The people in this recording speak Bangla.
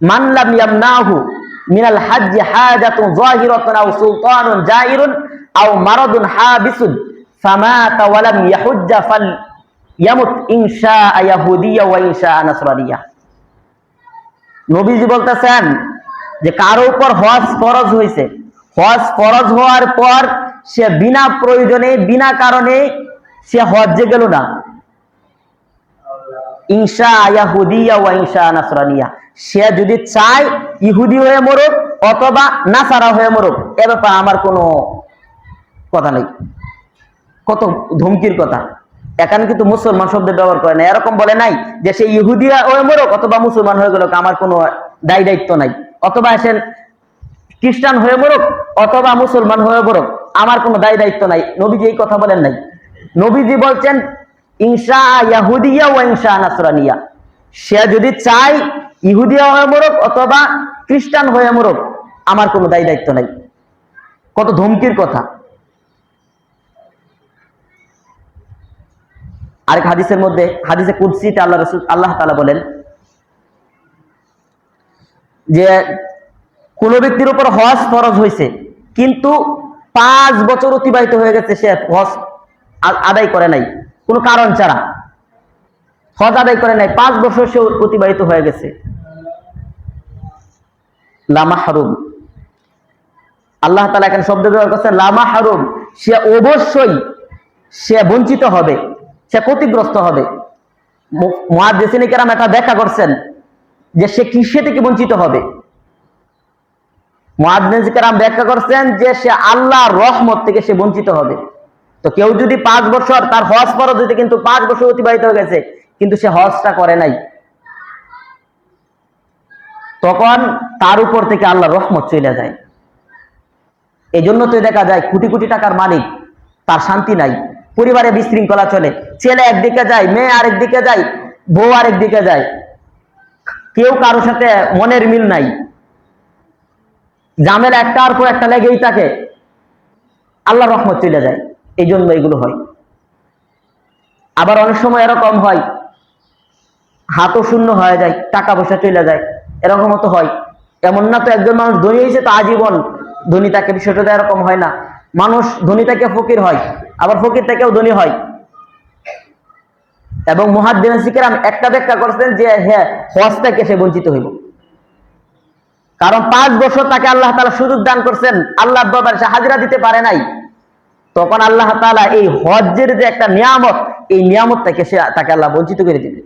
মানলাম ইয়ামনাহু মিনাল হাজাতুন যাহিরাতুন আও সুলতানুন জাইরুন আও মারাদুন হাবিসুন ওয়া লাম ফাল ইয়ামুত ওয়া নবীজি বলতেছেন যে কারও উপর হজ ফরজ হয়েছে হজ ফরজ হওয়ার পর সে বিনা প্রয়োজনে, বিনা কারণে সে হজ্জে গেল না। ইনশা ইয়াহুদিয়া ওয়া ইনশা নাসরানিয়া। সে যদি চায় ইহুদি হয়ে মরুক অথবা নাসারা হয়ে মরুক, এ ব্যাপারে আমার কোনো কথা নেই। কত ধমকির কথা। এখানে কিন্তু মুসলমান শব্দ ব্যবহার করে না। এরকম বলে নাই যে সে ইহুদিয়া হয়ে মরুক অথবা মুসলমান হয়ে গেল, আমার কোনো দায় দায়িত্ব নাই। অথবা সে খ্রিস্টান হয়ে মরুক অথবা মুসলমান হয়ে মরুক, আমার কোনো দায় দায়িত্ব নাই। নবীজি এই কথা বলেন নাই। নবীজি বলছেন ইয়াহুদিয়া ও ইনশা নাসরানিয়া। সে যদি চায় ইহুদিয়া হয়ে মরুক অথবা খ্রিস্টান হয়ে মরুক, আমার কোনো দায় দায়িত্ব নাই। কত ধমকির কথা। আরেক হাদিসের মধ্যে, হাদিসে কুদসিতে আল্লাহ রসুল, আল্লাহ তালা বলেন যে কোন ব্যক্তির উপর হজ ফরজ হয়েছে, কিন্তু পাঁচ বছর অতিবাহিত হয়ে গেছে সে হজ আদায় করে নাই। কোনো কারণ ছাড়া। হজ আদায় করে নাই, পাঁচ বছর সে অতিবাহিত হয়ে গেছে। লামা হারুম আল্লাহ তালা এখানে শব্দ ব্যবহার করছেন লামা হারুম সে অবশ্যই সে বঞ্চিত হবে, সে ক্ষতিগ্রস্ত হবে। মহাদেশিনী কেরাম এটা ব্যাখ্যা করছেন যে সে কিসে থেকে বঞ্চিত হবে? কেরাম ব্যাখ্যা করছেন যে সে আল্লাহ রহমত থেকে সে বঞ্চিত হবে। তো কেউ যদি পাঁচ বছর তার হজ ফরজ হইতে কিন্তু পাঁচ বছর অতিবাহিত হয়ে গেছে, কিন্তু সে হজটা করে নাই। তখন তার উপর থেকে আল্লাহ রহমত চলে যায়। এই জন্য তো দেখা যায় কোটি কোটি টাকার মালিক, তার শান্তি নাই। পরিবারে বিশৃঙ্খলা চলে। ছেলে একদিকে যায়, মেয়ে আরেক দিকে যায়, বউ আরেক দিকে যায়। কেউ কারোর সাথে মনের মিল নাই। জামেলা একটার পর একটা লেগেই থাকে। আল্লাহ রহমত চলে যায়। এই জন্য এগুলো হয়। আবার অনেক সময় এরকম হয়। হাতও শূন্য হয়ে যায়, টাকা পয়সা চলে যায়, এরকম তো হয়। এমন না তো একজন মানুষ ধনী হয়েছে তো আজীবন ধনী তাকে বিষয়টা এরকম হয় না। মানুষ ধনী থেকে ফকির হয়, আবার ফকির থেকেও ধনী হয়। এবং মহাদ্দিন শিকেরাম একটা ব্যাখ্যা করছেন যে হ্যাঁ হজ থেকে সে বঞ্চিত হইব। কারণ পাঁচ বছর তাকে আল্লাহ তালা সুযোগ দান করছেন। আল্লাহ দরবার সে হাজিরা দিতে পারে নাই। তখন আল্লাহ তালা এই হজ্জের যে একটা নিয়ামত, এই নিয়ামত থেকে সে তাকে আল্লাহ বঞ্চিত করে দিবে